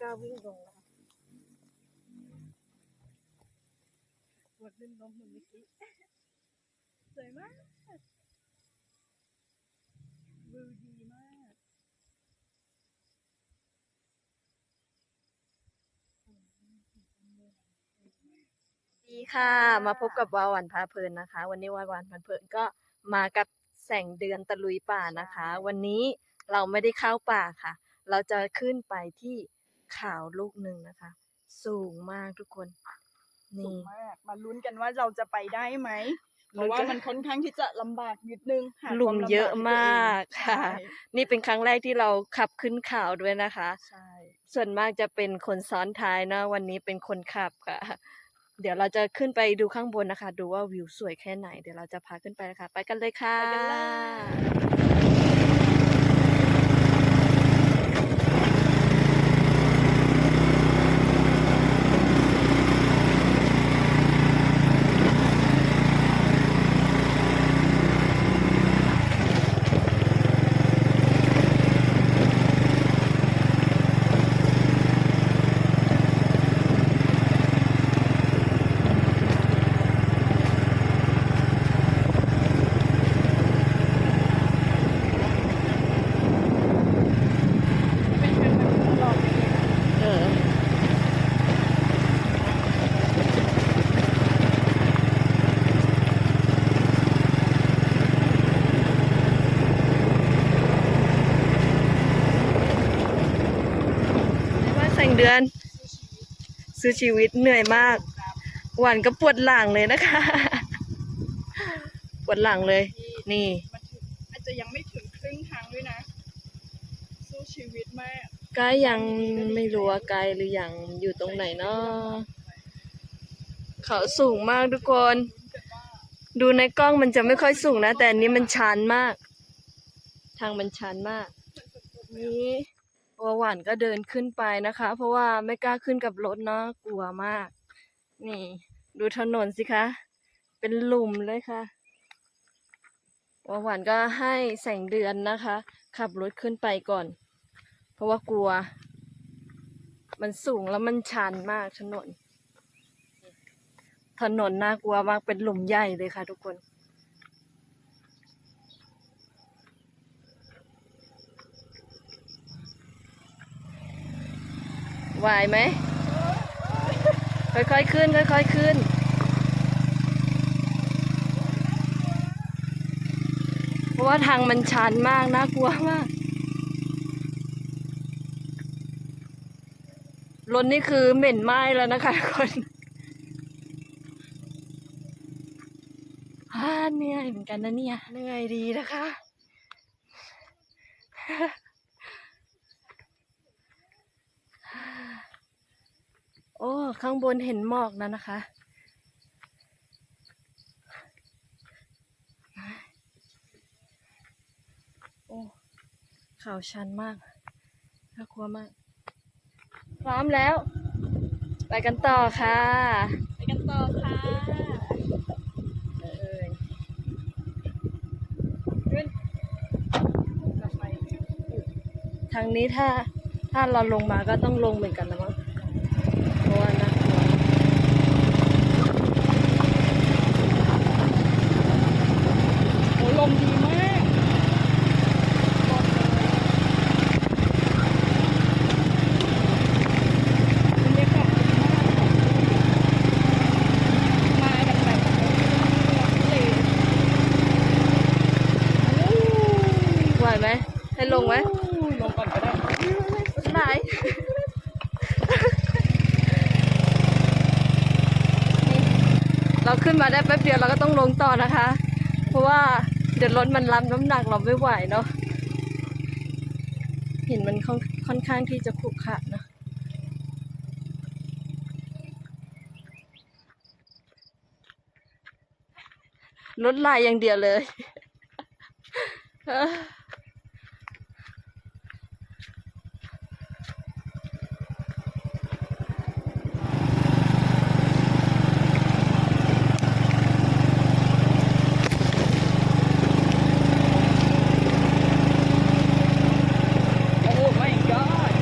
กล้าวิ่งลงแล้วปวดลื่นล้มเหมือนเมื่อกี้สวยมากวิวดีมากดีค่ะ มาพบกับวาวันพาเพลินนะคะ วันนี้วาวันพาเพลินก็มากับแสงเดือนตะลุยป่านะคะ วันนี้เราไม่ได้เข้าป่าค่ะ เราจะขึ้นไปที่เขาลูกหนึ่งนะคะ สูงมากทุกคนสูนี่ งมากมาลุ้นกันว่าเราจะไปได้ไหมเพลุ้ราะนว่ากันมันค่อนข้างที่จะลำบากนิดนึงหาหลุมควาำบากเยอะให้ตัวงมากค่ะใช่นี่เป็นครั้งแรกที่เราขับขึ้นเขาด้วยนะคะ ใช่ ส่วนมากจะเป็นคนซ้อนท้ายนะวันนี้เป็นคนขับค่ะ เดี๋ยวเราจะขึ้นไปดูข้างบนนะคะ ดูว่าวิวสวยแค่ไหน เดี๋ยวเราจะพาขึ้นไปนะคะ ไปกันเลยค่ะ ไปกันเลย เป็นเป็นแบบรอบนี้นะ เออ ว่าแส งเดือน ซื้อชีวิตเหนื่อยมาก หวานก็ปวดหลังเลยนะคะ ปวดหลังเลย นี่มันถึงอาจจะยังไม่ถึงครึ่งทางด้วยนะ สู้ชีวิตมากใกล้ยังไม่รู้ว่าไกลหรือยังอยู่ตรงไหนเนาะเขาสูงมากทุกคน ดูในกล้องมันจะไม่ค่อยสูงนะ แต่อันนี้มันชันมาก ทางมันชันมาก นี่ วหวานก็เดินขึ้นไปนะคะ เพราะว่าไม่กล้าขึ้นกับรถเนาะกลัวมาก นี่ ดูถนนสิคะ เป็นหลุมเลยค่ะวาหวานก็ให้แสงเดือนนะคะ ขับรถขึ้นไปก่อน เพราะว่ากลัว มันสูงแล้วมันชันมากถนน ถนนน่ากลัวมากเป็นหลุมใหญ่เลยค่ะทุกคน ไหวไหม ค่อยๆขึ้น ค่อยๆขึ้น เพราะว่าทางมันชันมากน่ากลัวมาก รถนี่คือเหม็นไหม้แล้วนะคะทุกคนฮ่าเหนื่อยเหมือนกันนะเนี่ย เหนื่อยดีนะคะ โอ้ ข้างบนเห็นหมอกแล้วนะคะ โอ้เขาชันมากน่ากลัวมาก พร้อมแล้ว ไปกันต่อค่ะ ไปกันต่อค่ะเอ้ยขึ้นกลับไปทางนี้ถ้าถ้าเราลงมาก็ต้องลงเหมือนกันนะมั้งเพราะว่าน่ากลัว โอ้ลมดีมากลมเลยบรรยากาศดีมากมากันแบบเลย ไหวไหม ให้ลงไหม ลงก่อนก็ได้ ไหนเราขึ้นมา ได้แป๊บเดียวเราก็ต้องลงต่อนะคะ เพราะว่าเดี๋ยวรถมันรับน้ำหนักเราไม่ไหวเนาะหินมันค่อนค่อนข้างที่จะขรุขระเนะรถลายอย่างเดียวเลย โอ้ my god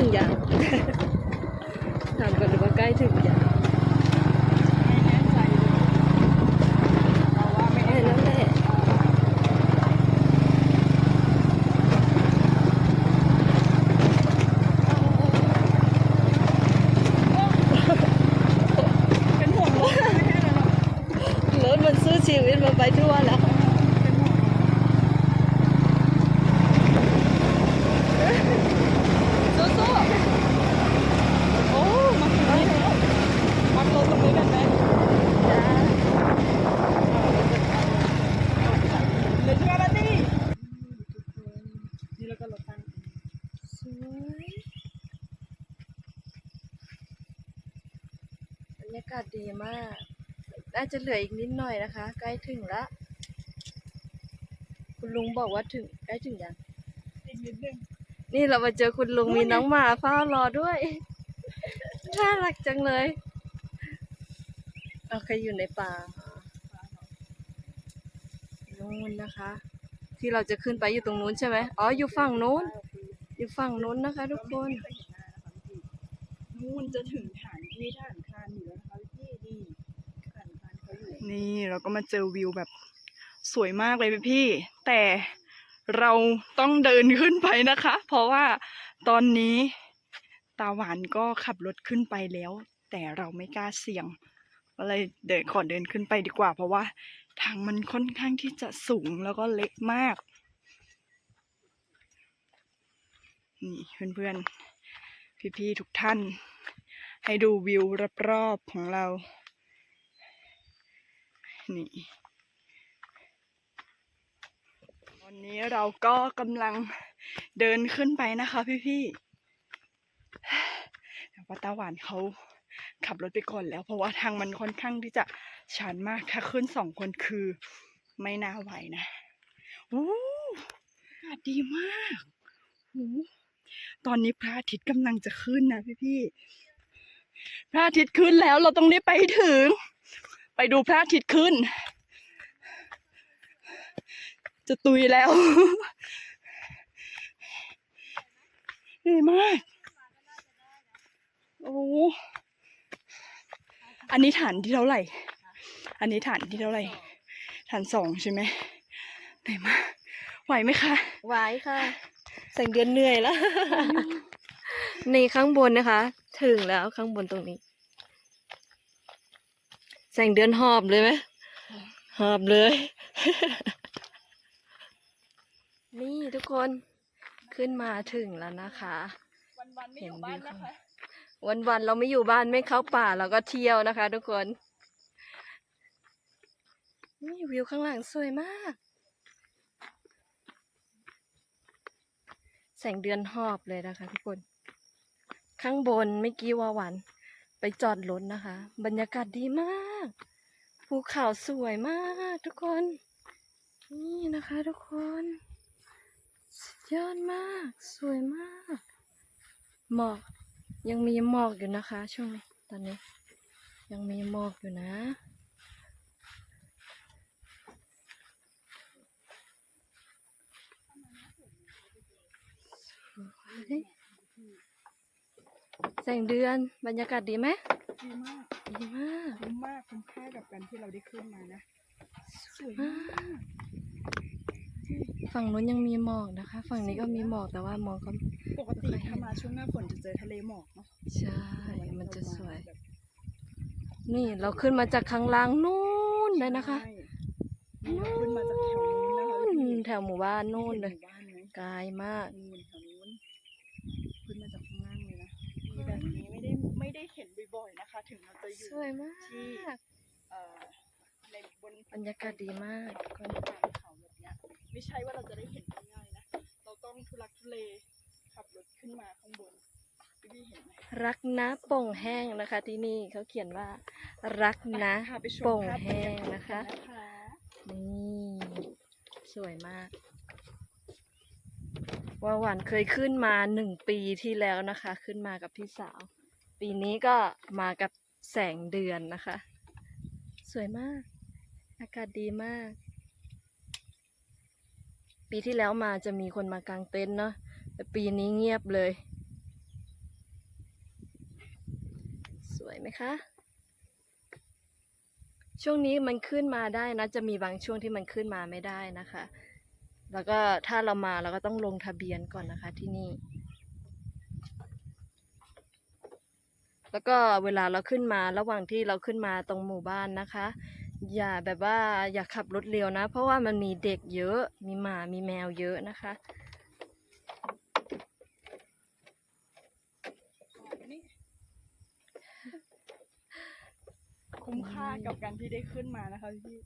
ถึงยัง ถามก่อนเลยว่าใกล้ถึงยัง ไม่แน่ใจเลยเราว่าไม่ ใกล้ แน่ แล้วแหละ เป็นห่วงรถไม่ใช่เหรอ รถมันสู้ ชีวิตมาไปทั่วแล้ว เป็นห่วงสู้ๆโอ้มาถึงนี่แล้ววัดรถตรงนี้กันไหมเหลือชั่วนาทีนี่แล้วก็รถตั้ง สวยบรรยากาศดีมาก น่าจะเหลืออีกนิดหน่อยนะคะ ใกล้ถึงละ คุณลุงบอกว่าถึงใกล้ถึงยังอีกนิดนึงนี่เรามาเจอคุณลุงนู่นมีไงน้องหมาเฝ้ารอด้วย น่ารักจังเลยเอาใครอยู่ในป่านู่นนะคะ ที่เราจะขึ้นไปอยู่ตรงนู้นใช่ไหมอ๋ออยู่ฝั่งนู้น อยู่ฝั่งนู้นนะคะ ทุกคน นู่นจะถึงฐานที่ฐาน นี่เราก็มาเจอวิวแบบสวยมากเลยพี่ แต่เราต้องเดินขึ้นไปนะคะ เพราะว่าตอนนี้ตาหวานก็ขับรถขึ้นไปแล้ว แต่เราไม่กล้าเสี่ยงก็เลยเดินขอเดินขึ้นไปดีกว่า เพราะว่าทางมันค่อนข้างที่จะสูงแล้วก็เล็กมาก นี่เพื่อนๆพี่ๆทุกท่าน ให้ดูวิวรอบๆของเรา นี่ตอนนี้เราก็กำลังเดินขึ้นไปนะคะพี่ๆแต่ว่าตาหวานเขาขับรถไปก่อนแล้ว เพราะว่าทางมันค่อนข้างที่จะชันมากถ้าขึ้นสองคนคือไม่น่าไหวนะอู้อากาศดีมากโอ้ตอนนี้พระอาทิตย์กำลังจะขึ้นนะพี่พี่ๆพระอาทิตย์ขึ้นแล้วเราต้องได้ไปถึง ไปดูพระอาทิตย์ขึ้น จะตุยแล้วดีมาก โอ้อันนี้ฐานที่เท่าไหร่ อันนี้ฐานที่เท่าไหร่ ฐานสองใช่ไหมแต่มาก ไหวไหมคะ ไหวค่ะแสงเดือนเหนื่อยแล้วนี่ข้างบนนะคะ ถึงแล้วข้างบนตรงนี้แสงเดือนหอบเลยไหมหอบเลย นี่ทุกคนขึ้นมาถึงแล้วนะคะ วันวันไม่อยู่บ้านนะคะ วันๆเราไม่อยู่บ้านไม่เข้าป่าเราก็เที่ยวนะคะ ทุกคน นี่วิวข้างหลังสวยมาก แสงเดือนหอบเลยนะคะ ทุกคน ข้างบนไม่กี่ว่าวัน ไปจอดรถนะคะ บรรยากาศดีมาก ภูเขาสวยมากทุกคน นี่นะคะทุกคนสุดยอดมาก สวยมาก หมอกยังมีหมอกอยู่นะคะ ช่วงนี้ตอนนี้ ยังมีหมอกอยู่นะ สงเดือนบรรยากาศดีไหมดีมากดีมากคุ้มมากคุ้มค่ากับการที่เราได้ขึ้นมานะสวยมามากกฝั่งนู้นยังมีหมอกนะคะ ฝั่งนี้ก็มีหมอกแต่ว่าหมอกก็ปกติถ้ามาช่วงหน้าฝนจะเจอทะเลหมอกเนาะใช่มันจะสวย นี่เราขึ้นมาจากข้างล่างนู่นเลยนะคะใช่นี่เราขึ้นมาจากแถวนู้นนะคะนู่นแถวหมู่บ้านนู่นเลยห็หมู่บ้านไหมไกลมาก แบบนี้ไม่ได้ไม่ได้เห็นบ่อยๆนะคะ ถึงเราจะอยู่สวยมากเอ่อในบนบรรยากาศดีมากทุกคนกลางเขาแบบเนี้ยไม่ใช่ว่าเราจะได้เห็นง่ายๆนะเราต้องทุลักทุเลขับรถขึ้นมาข้างบนพี่ๆเห็นไหมรักนะโป่งแห้งนะคะ ที่นี่เขาเขียนว่า รักนะพาไปชมโป่งภาพบรแห้รยางกาศนะคะกันะคะนี่สวยมาก ว่าหวานเคยขึ้นมาหนึ่งปีที่แล้วนะคะ ขึ้นมากับพี่สาว ปีนี้ก็มากับแสงเดือนนะคะ สวยมาก อากาศดีมาก ปีที่แล้วมาจะมีคนมากางเต็นท์เนาะแต่ปีนี้เงียบเลย สวยไหมคะช่วงนี้มันขึ้นมาได้นะ จะมีบางช่วงที่มันขึ้นมาไม่ได้นะคะ แล้วก็ถ้าเรามาเราก็ต้องลงทะเบียนก่อนนะคะที่นี่ แล้วก็เวลาเราขึ้นมาระหว่างที่เราขึ้นมาตรงหมู่บ้านนะคะ อย่าแบบว่าอย่าขับรถเร็วนะ เพราะว่ามันมีเด็กเยอะ มีหมา มีแมวเยอะนะคะ คุ้มค่ากับการที่ได้ขึ้นมานะคะพี่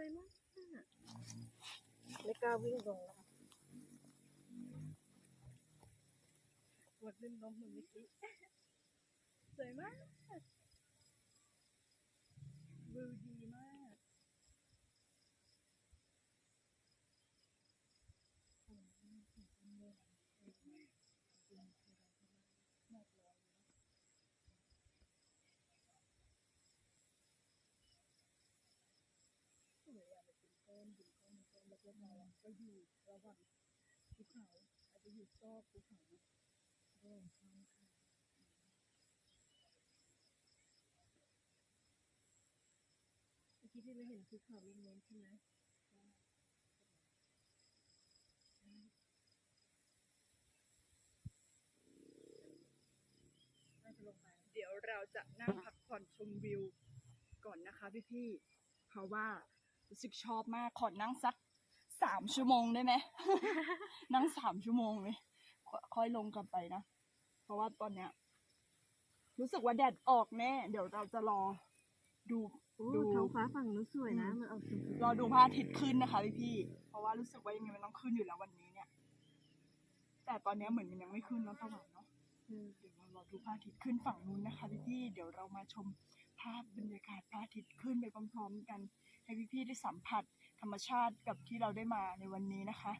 วยมากไม่กล้าวิ่งลงนะคะปวดลื่นล้มเหมือนเมื่อกี้สวยมากวิวดีมากสวยอะมันเป็นก้อนหินก้อนหินก้อนแล้วก็ เราอะก็อยู่ระหว่างภูเขาอาจจะอยู่ซอกภูเขานะระหว่างข้างทางเมื่อกี้ที่เราเห็นคือเขาเล็กๆใช่ไหมน่าจะลงไปเดี๋ยวเราจะนั่งพักผ่อนชมวิวก่อนนะคะพี่ๆเพราะว่ารู้สึกชอบมากขอนั่งสักามชั่วโมงได้ไหม นั่งสามชั่วโมงเลยค่อยค่อยลงกลับไปนะ เพราะว่าตอนเนี้ย รู้สึกว่าแดดออกแน่ เดี๋ยวเราจะรอ ดูโอ้ดูท้องฟ้าฝั่งนู้นสวยนะอืมมันออกชมพูรอดูพระอาทิตย์ขึ้นนะคะพี่พี่ๆเพราะว่ารู้สึกว่ายังไงมันต้องขึ้นอยู่แล้ววันนี้เนี่ย แต่ตอนเนี้ยเหมือนมันยังไม่ขึ้นเนาะตะวันเนาะอืมเดี๋ยวเรารอดูพระอาทิตย์ขึ้นฝั่งนู้นนะคะพี่พี่ๆเดี๋ยวเรามาชมภาพบรรยากาศพระอาทิตย์ขึ้นไปพร้อมๆกัน ให้พี่ๆได้สัมผัสธรรมชาติกับที่เราได้มาในวันนี้นะคะ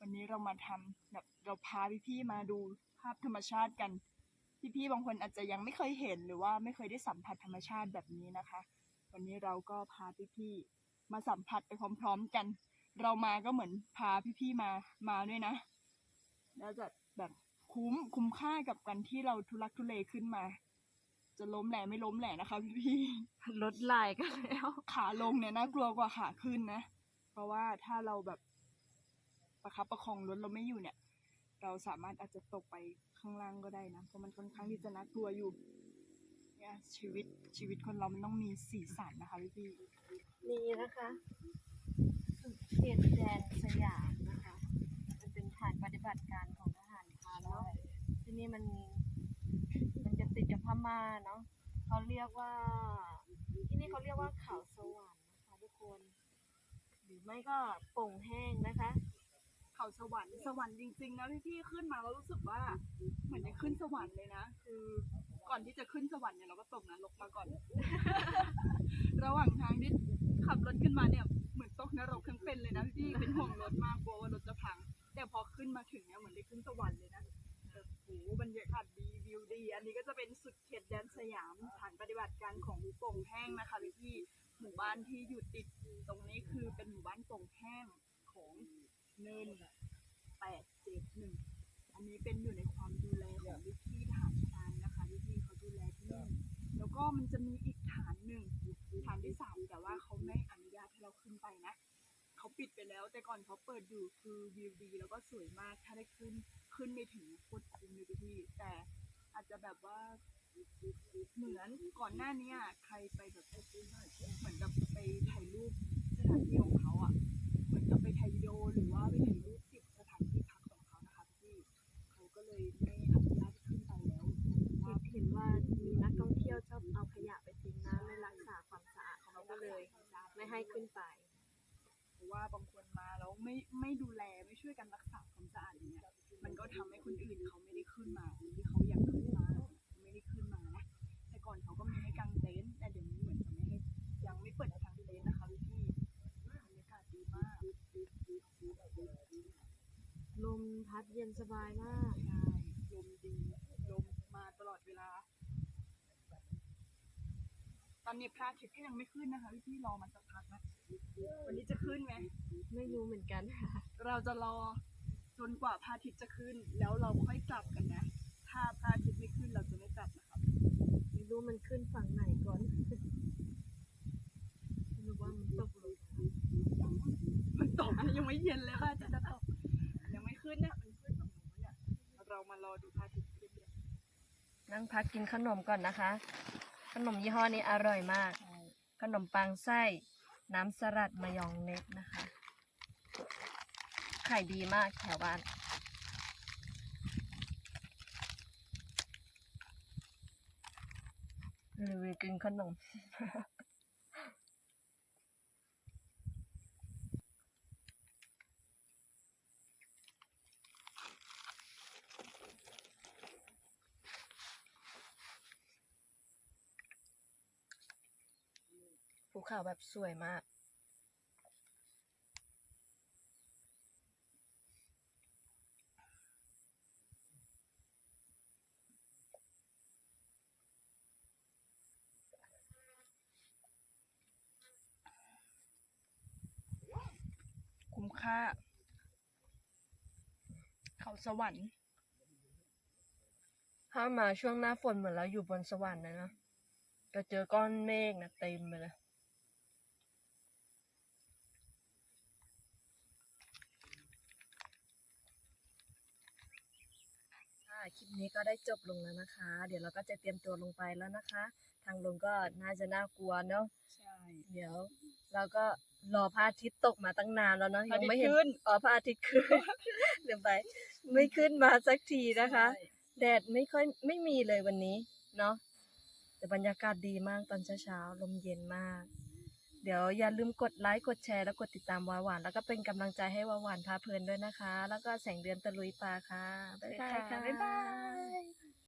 วันนี้เรามาทำแบบเราพาพี่ๆมาดูภาพธรรมชาติกัน พี่ๆบางคนอาจจะยังไม่เคยเห็นหรือว่าไม่เคยได้สัมผัสธรรมชาติแบบนี้นะคะ วันนี้เราก็พาพี่ๆมาสัมผัสไปพร้อม ๆกัน เรามาก็เหมือนพาพี่พี่ๆมามาด้วยนะ แล้วจะแบบคุ้มคุ้มค่ากับการที่เราทุลักทุเลขึ้นมา จะล้มแหล่ไม่ล้มแหล่นะคะพี่พี่รถลายกันแล้วๆขาลงเนี่ยน่ากลัวกว่าขาขึ้นนะ เพราะว่าถ้าเราแบบประคับประคองรถเราไม่อยู่เนี่ย เราสามารถอาจจะตกไปข้างล่างก็ได้นะ เพราะมันค่อนข้างที่จะน่ากลัวอยู่ เนี่ยชีวิตชีวิตคนเรามันต้องมีสีสันนะคะพี่พี่ๆนี่นะคะเขตแดนสยามนะคะ มันเป็นฐานปฏิบัติการของทหารพรานเนาะที่นี่มันมันจะติดกับ พม่าเนาะเขาเรียกว่า ที่นี่เขาเรียกว่าเขาสวรรค์นะคะทุกคน หรือไม่ก็โป่งแห้งนะคะ เขาสวรรค์สวรรค์จริงๆนะพี่พี่ขึ้นมาแล้วรู้สึกว่า เหมือนได้ขึ้นสวรรค์เลยนะ คือก่อนที่จะขึ้นสวรรค์เนี่ยเราก็ตกนรกมาก่อน ระหว่างทางที่ขับรถขึ้นมาเนี่ยเหมือนตกนรกทั้งเป็นเลยนะพี่เป็นห่วงรถมากกลัวว่ารถจะพัง แต่พอขึ้นมาถึงเนี่ยเหมือนได้ขึ้นสวรรค์เลยนะ บบรรยากาศดีวิวดี อันนี้ก็จะเป็นสุดเขตแดนสยามฐานปฏิบัติการของโป่งแห้งนะคะพี่หมู่บ้านที่อยู่ติดตรงนี้คือเป็นหมู่บ้านโป่งแห้งของเนินแปดเจ็ดหนึ่งอันนี้เป็นอยู่ในความดูแลของวิธีทหารพรานนะคะวิธีเขาดูแลที่นี่แล้วก็มันจะมีอีกฐานหนึ่งฐานที่สามแต่ว่าเขาไม่ ปิดไปแล้ว แต่ก่อนเขาเปิดอยู่คือวิวดี แล้วก็สวยมากถ้าได้ขึ้นขึ้นไปถึงโคตรคุ้มเลยพี่แต่อาจจะแบบว่าเหมือนก่อนหน้านี้ใครไปแบบเหมือนกับไปถ่ายรูปสถานที่ของเขาอะเหมือนกับไปถ่ายวิดีโอหรือว่าไปถ่ายรูปติดสถานที่พักของเขานะคะพี่เขาก็เลยไม่อนุญาตให้ขึ้นไปแล้วว่าเห็นว่ามีนักท่องเที่ยวชอบเอาขยะไปทิ้งนะไม่รักษาความสะอาดเขาก็เลยไม่ให้ขึ้นไป ว่าบางคนมาแล้วไม่ไม่ดูแลไม่ช่วยกันรักษาความสะอาดอย่างเงี้ยมันก็ทำให้คนอื่นเขาไม่ได้ขึ้นมาที่เขาอยากขึ้นมาไม่ได้ขึ้นมานะแต่ก่อนเขาก็มีให้กางเต็นท์แต่เดี๋ยวนี้เหมือนจะไม่ให้ยังไม่เปิดทางเต็นท์นะคะพี่บรรยากาศดีมากลมพัดเย็นสบายมากลมดีลมมาตลอดเวลา ตอนนี้พระอาทิตย์ก็ยังไม่ขึ้นนะคะพี่รอมันสักพักนะ วันนี้จะขึ้นไหม ไม่รู้เหมือนกันค่ะ เราจะรอจนกว่าพระอาทิตย์จะขึ้น แล้วเราค่อยกลับกันนะ ถ้าพระอาทิตย์ไม่ขึ้นเราจะไม่กลับนะครับ ไม่รู้มันขึ้นฝั่งไหนก่อนไม่รู้ว่ามันตกลงมันตกยังไม่เย็นเลยว่าจะจะตก ยังไม่ขึ้นนะมันขึ้นฝั่งนู้นเนี่ยเรามารอดูพระอาทิตย์ขึ้นกันนั่งพักกินขนมก่อนนะคะ ขนมยี่ห้อนี้อร่อยมาก ขนมปังไส้ น้ำสลัดมายองเนสนะคะขายดีมากแถวบ้าน หรือกินขนม ภูเขาแบบสวยมาก คุ้มค่า เขาสวรรค์ ถ้ามาช่วงหน้าฝนเหมือนเราอยู่บนสวรรค์เลยนะจะเจอก้อนเมฆนะเต็มไปเลย ค่ะคลิปนี้ก็ได้จบลงแล้วนะคะ เดี๋ยวเราก็จะเตรียมตัวลงไปแล้วนะคะ ทางลงก็น่าจะน่ากลัวเนาะใช่เดี๋ยว เราก็รอพระอาทิตย์ตกมาตั้งนานแล้วเนาะพระยัอาทิตย์ไม่เห็นขึ้นอ๋อพระอาทิตย์ขึ้นเดี๋ยวไป ไม่ขึ้นมาสักทีนะคะใช่แดดไม่ค่อยไม่มีเลยวันนี้เนาะแต่บรรยากาศดีมากตอนเช้าๆลมเย็นมาก เดี๋ยวอย่าลืมกดไลค์กดแชร์แล้วกดติดตามวาหวาน แล้วก็เป็นกำลังใจให้วาหวานพาเพลินด้วยนะคะ แล้วก็แสงเดือนตะลุยปลาค่ะ บ๊ายบายค่ะ บ๊ายบาย